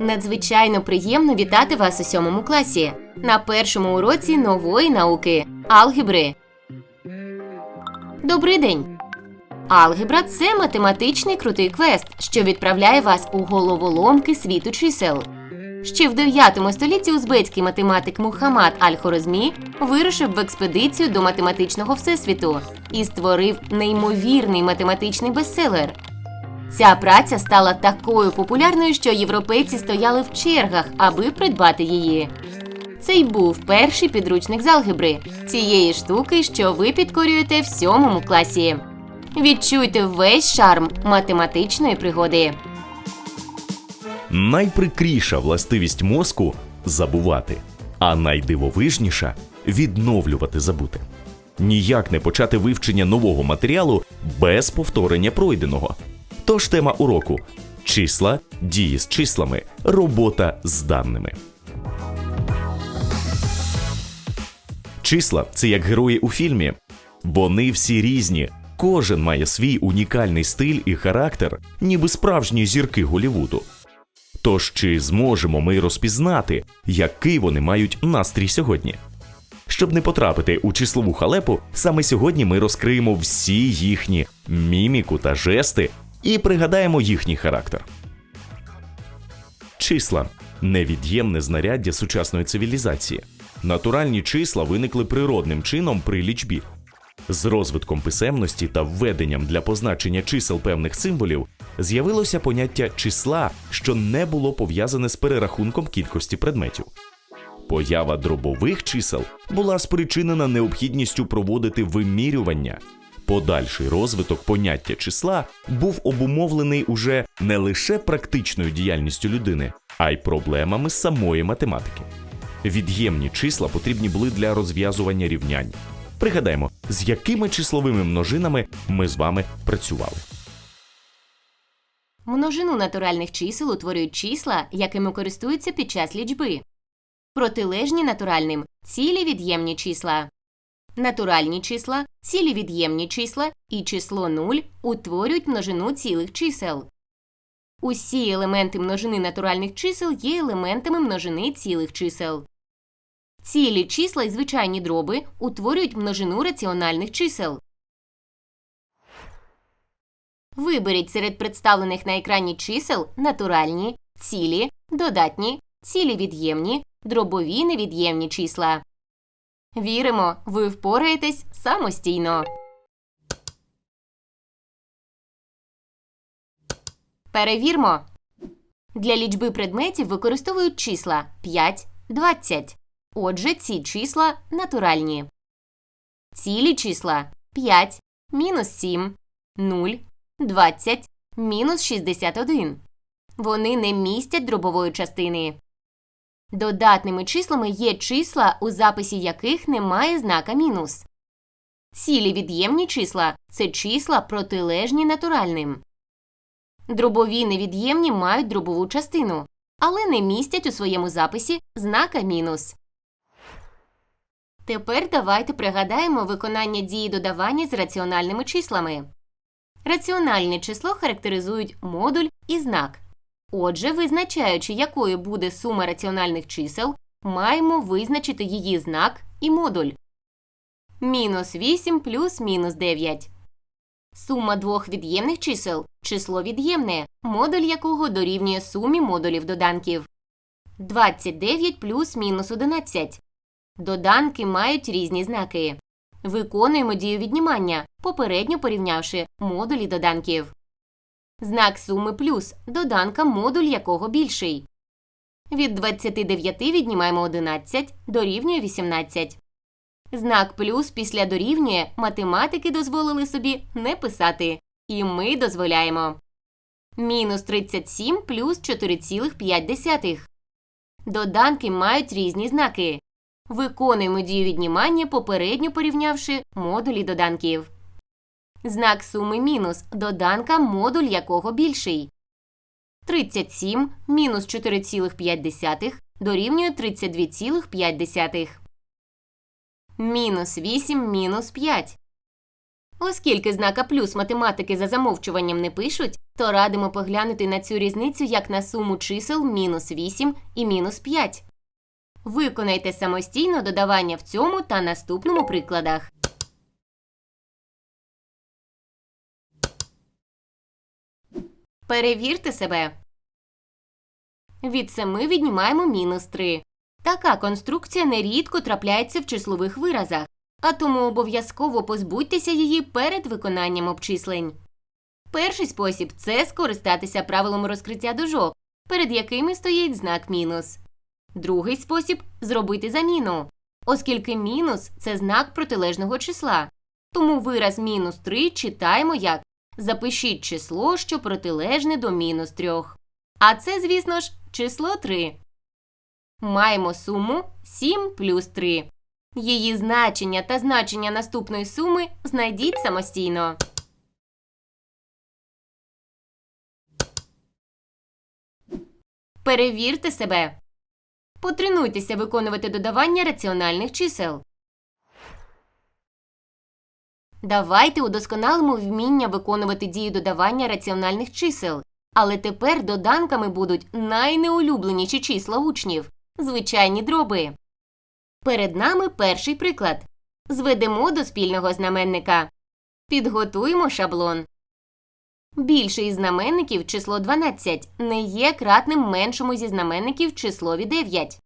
Надзвичайно приємно вітати вас у сьомому класі на першому уроці нової науки алгебри. Добрий день! Алгебра це математичний крутий квест, що відправляє вас у головоломки світу чисел. Ще в 9 столітті узбецький математик Мухаммад Аль-Хорезмі вирушив в експедицію до математичного всесвіту і створив неймовірний математичний бестселер. Ця праця стала такою популярною, що європейці стояли в чергах, аби придбати її. Це був перший підручник з алгебри цієї штуки, що ви підкорюєте в сьомому класі. Відчуйте весь шарм математичної пригоди. Найприкріша властивість мозку забувати, а найдивовижніша відновлювати забуте. Ніяк не почати вивчення нового матеріалу без повторення пройденого. Тож тема уроку числа, дії з числами, робота з даними. Числа це як герої у фільмі. Вони всі різні. Кожен має свій унікальний стиль і характер, ніби справжні зірки Голівуду. Тож чи зможемо ми розпізнати, який вони мають настрій сьогодні? Щоб не потрапити у числову халепу, саме сьогодні ми розкриємо всі їхні міміку та жести і пригадаємо їхній характер. Числа невід'ємне знаряддя сучасної цивілізації. Натуральні числа виникли природним чином при лічбі. З розвитком писемності та введенням для позначення чисел певних символів з'явилося поняття числа, що не було пов'язане з перерахунком кількості предметів. Поява дробових чисел була спричинена необхідністю проводити вимірювання. Подальший розвиток поняття числа був обумовлений уже не лише практичною діяльністю людини, а й проблемами самої математики. Від'ємні числа потрібні були для розв'язування рівнянь. Пригадаємо, з якими числовими множинами ми з вами працювали. Множину натуральних чисел утворюють числа, якими користуються під час лічби. Протилежні натуральним цілі від'ємні числа. Натуральні числа, цілі від'ємні числа і число 0 утворюють множину цілих чисел. Усі елементи множини натуральних чисел є елементами множини цілих чисел. Цілі числа і звичайні дроби утворюють множину раціональних чисел. Виберіть серед представлених на екрані чисел натуральні, цілі, додатні, цілі від'ємні, дробові невід'ємні числа. Віримо, ви впораєтесь самостійно. Перевірмо. Для лічби предметів використовують числа 5, 20. Отже, ці числа натуральні. Цілі числа 5, мінус 7, 0, 20, мінус 61. Вони не містять дробової частини. Додатними числами є числа, у записі яких немає знака мінус. Цілі від'ємні числа це числа протилежні натуральним. Дробові невід'ємні мають дробову частину, але не містять у своєму записі знака мінус. Тепер давайте пригадаємо виконання дії додавання з раціональними числами. Раціональне число характеризують модуль і знак. Отже, визначаючи, якою буде сума раціональних чисел, маємо визначити її знак і модуль. Мінус 8 плюс мінус 9. Сума двох від'ємних чисел число від'ємне, модуль якого дорівнює сумі модулів доданків. 29 плюс мінус 11. Доданки мають різні знаки. Виконуємо дію віднімання, попередньо порівнявши модулі доданків. Знак суми плюс доданка модуль якого більший. Від 29 віднімаємо 11 дорівнює 18. Знак плюс після дорівнює математики дозволили собі не писати. І ми дозволяємо. Мінус 37 плюс 4,5. Доданки мають різні знаки. Виконуємо дію віднімання, попередньо порівнявши модулі доданків. Знак суми мінус доданка, модуль якого більший. 37 мінус 4,5 дорівнює 32,5. Мінус 8 мінус 5. Оскільки знака плюс математики за замовчуванням не пишуть, то радимо поглянути на цю різницю як на суму чисел мінус 8 і мінус 5. Виконайте самостійно додавання в цьому та наступному прикладах. Перевірте себе. Від 7 віднімаємо мінус 3. Така конструкція нерідко трапляється в числових виразах, а тому обов'язково позбудьтеся її перед виконанням обчислень. Перший спосіб це скористатися правилом розкриття дужок, перед якими стоїть знак мінус. Другий спосіб зробити заміну, оскільки мінус це знак протилежного числа. Тому вираз мінус 3 читаємо як запишіть число, що протилежне до мінус 3. А це, звісно ж, число 3. Маємо суму 7 плюс 3. Її значення та значення наступної суми знайдіть самостійно. Перевірте себе. Потренуйтеся виконувати додавання раціональних чисел. Давайте удосконалимо вміння виконувати дію додавання раціональних чисел. Але тепер доданками будуть найнеулюбленіші числа учнів звичайні дроби. Перед нами перший приклад. Зведемо до спільного знаменника. Підготуємо шаблон. Більший із знаменників число 12 не є кратним меншому зі знаменників числові 9.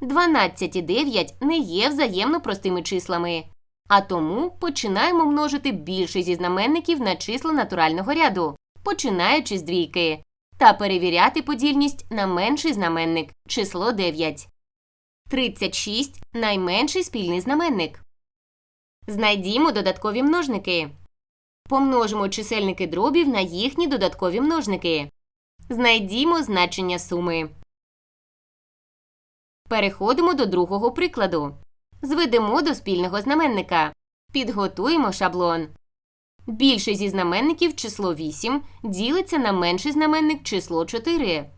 12 і 9 не є взаємно простими числами. А тому починаємо множити більший зі знаменників на числа натурального ряду, починаючи з двійки, та перевіряти подільність на менший знаменник число 9. 36 найменший спільний знаменник. Знайдімо додаткові множники. Помножимо чисельники дробів на їхні додаткові множники. Знайдімо значення суми. Переходимо до другого прикладу. Зведемо до спільного знаменника. Підготуємо шаблон. Більший зі знаменників число 8 ділиться на менший знаменник число 4.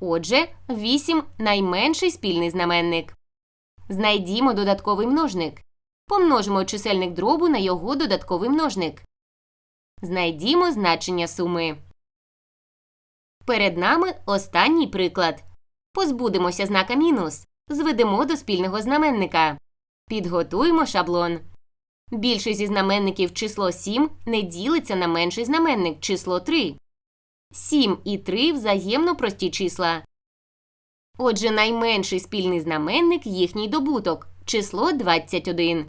Отже, 8 найменший спільний знаменник. Знайдімо додатковий множник. Помножимо чисельник дробу на його додатковий множник. Знайдімо значення суми. Перед нами останній приклад. Позбудемося знака мінус. Зведемо до спільного знаменника. Підготуємо шаблон. Більший зі знаменників число 7 не ділиться на менший знаменник число 3. 7 і 3 взаємно прості числа. Отже, найменший спільний знаменник їхній добуток число 21.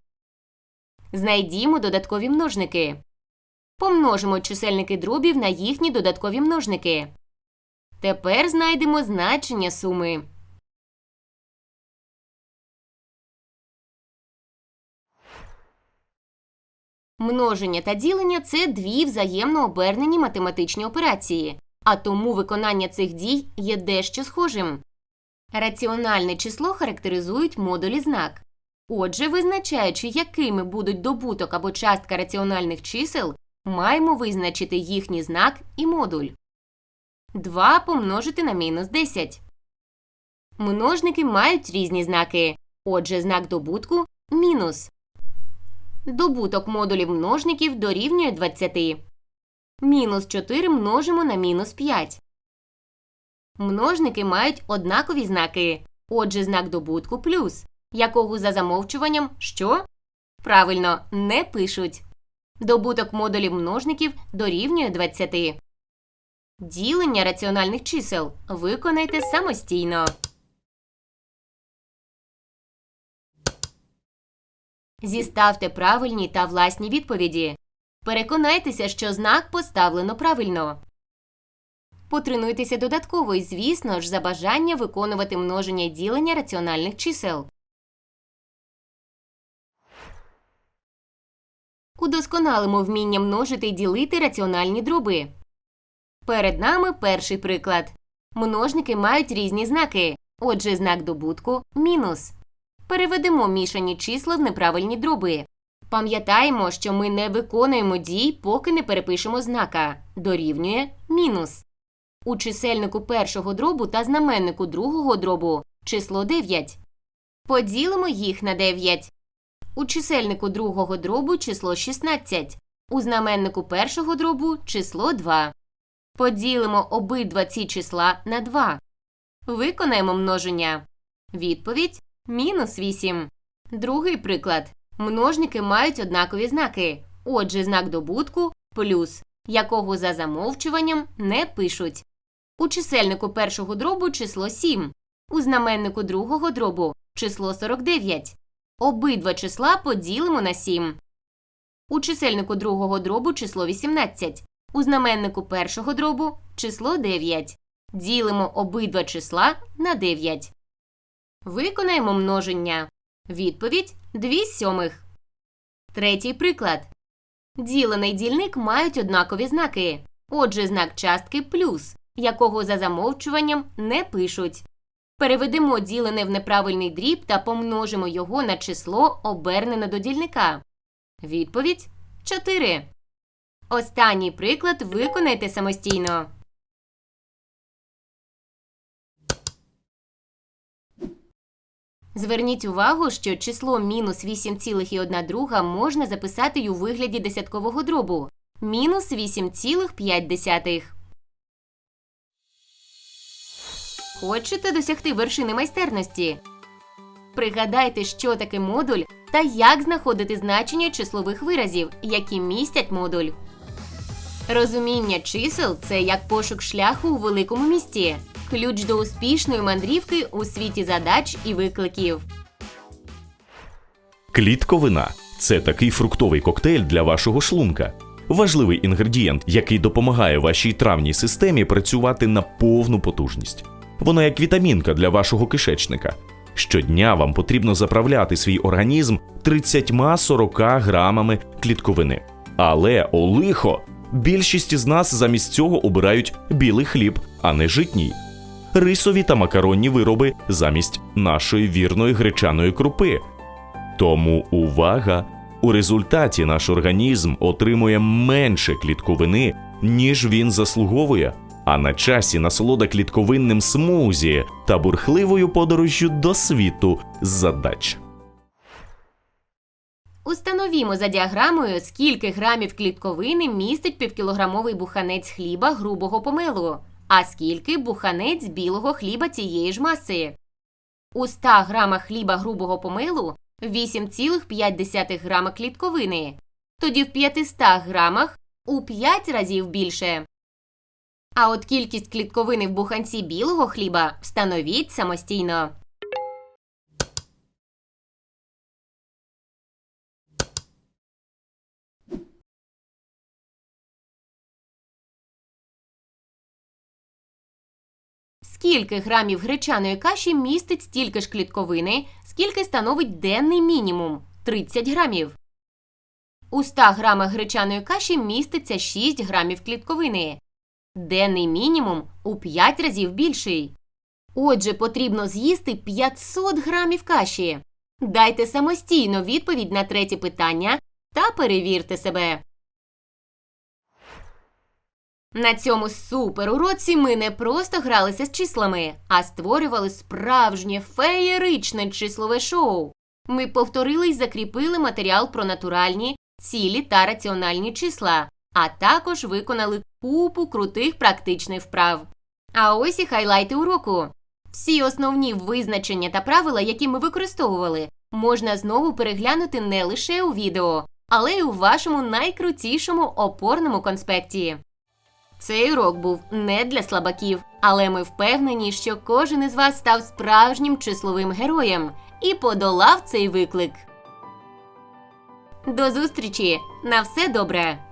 Знайдімо додаткові множники. Помножимо чисельники дробів на їхні додаткові множники. Тепер знайдемо значення суми. Множення та ділення це дві взаємно обернені математичні операції, а тому виконання цих дій є дещо схожим. Раціональне число характеризують модулі знак. Отже, визначаючи, якими будуть добуток або частка раціональних чисел, маємо визначити їхній знак і модуль. 2 помножити на мінус 10. Множники мають різні знаки. Отже, знак добутку мінус. Добуток модулів множників дорівнює 20. Мінус 4 множимо на мінус 5. Множники мають однакові знаки. Отже, знак добутку плюс, якого за замовчуванням що? Правильно, не пишуть. Добуток модулів множників дорівнює 20. Ділення раціональних чисел виконайте самостійно. Зіставте правильні та власні відповіді. Переконайтеся, що знак поставлено правильно. Потренуйтеся додатково і, звісно ж, за бажання виконувати множення і ділення раціональних чисел. Удосконалимо вміння множити і ділити раціональні дроби. Перед нами перший приклад. Множники мають різні знаки. Отже, знак добутку мінус. Переведемо мішані числа в неправильні дроби. Пам'ятаємо, що ми не виконуємо дій, поки не перепишемо знака. Дорівнює мінус. У чисельнику першого дробу та знаменнику другого дробу число 9. Поділимо їх на 9. У чисельнику другого дробу число 16. У знаменнику першого дробу число 2. Поділимо обидва ці числа на 2. Виконаємо множення. Відповідь мінус 8. Другий приклад. Множники мають однакові знаки. Отже, знак добутку плюс, якого за замовчуванням не пишуть. У чисельнику першого дробу число 7. У знаменнику другого дробу число 49. Обидва числа поділимо на 7. У чисельнику другого дробу число 18. У знаменнику першого дробу число 9. Ділимо обидва числа на 9. Виконаємо множення. Відповідь 2 сьомих. Третій приклад. Ділений дільник мають однакові знаки. Отже, знак частки плюс, якого за замовчуванням не пишуть. Переведемо ділене в неправильний дріб та помножимо його на число, обернене до дільника. Відповідь 4. Останній приклад виконайте самостійно. Зверніть увагу, що число мінус 8,1 можна записати й у вигляді десяткового дробу мінус 8,5. Хочете досягти вершини майстерності? Пригадайте, що таке модуль та як знаходити значення числових виразів, які містять модуль. Розуміння чисел це як пошук шляху у великому місті, ключ до успішної мандрівки у світі задач і викликів. Клітковина це такий фруктовий коктейль для вашого шлунка. Важливий інгредієнт, який допомагає вашій травній системі працювати на повну потужність. Воно як вітамінка для вашого кишечника. Щодня вам потрібно заправляти свій організм 30-40 грамами клітковини. Але о лихо! Більшість із нас замість цього обирають білий хліб, а не житній. Рисові та макаронні вироби замість нашої вірної гречаної крупи. Тому увага! У результаті наш організм отримує менше клітковини, ніж він заслуговує. А на часі насолода клітковинним смузі та бурхливою подорожжю до світу задач. Установімо за діаграмою, скільки грамів клітковини містить півкілограмовий буханець хліба грубого помелу, а скільки буханець білого хліба цієї ж маси. У 100 грамах хліба грубого помилу 8,5 грама клітковини, тоді в 500 грамах у 5 разів більше. А от кількість клітковини в буханці білого хліба встановіть самостійно. Скільки грамів гречаної каші містить стільки ж клітковини, скільки становить денний мінімум 30 грамів. У 100 грамах гречаної каші міститься 6 грамів клітковини. Денний мінімум у 5 разів більший. Отже, потрібно з'їсти 500 грамів каші. Дайте самостійно відповідь на третє питання та перевірте себе. На цьому суперуроці ми не просто гралися з числами, а створювали справжнє феєричне числове шоу. Ми повторили й закріпили матеріал про натуральні, цілі та раціональні числа, а також виконали купу крутих практичних вправ. А ось і хайлайти уроку. Всі основні визначення та правила, які ми використовували, можна знову переглянути не лише у відео, але й у вашому найкрутішому опорному конспекті. Цей урок був не для слабаків, але ми впевнені, що кожен із вас став справжнім числовим героєм і подолав цей виклик. До зустрічі! На все добре!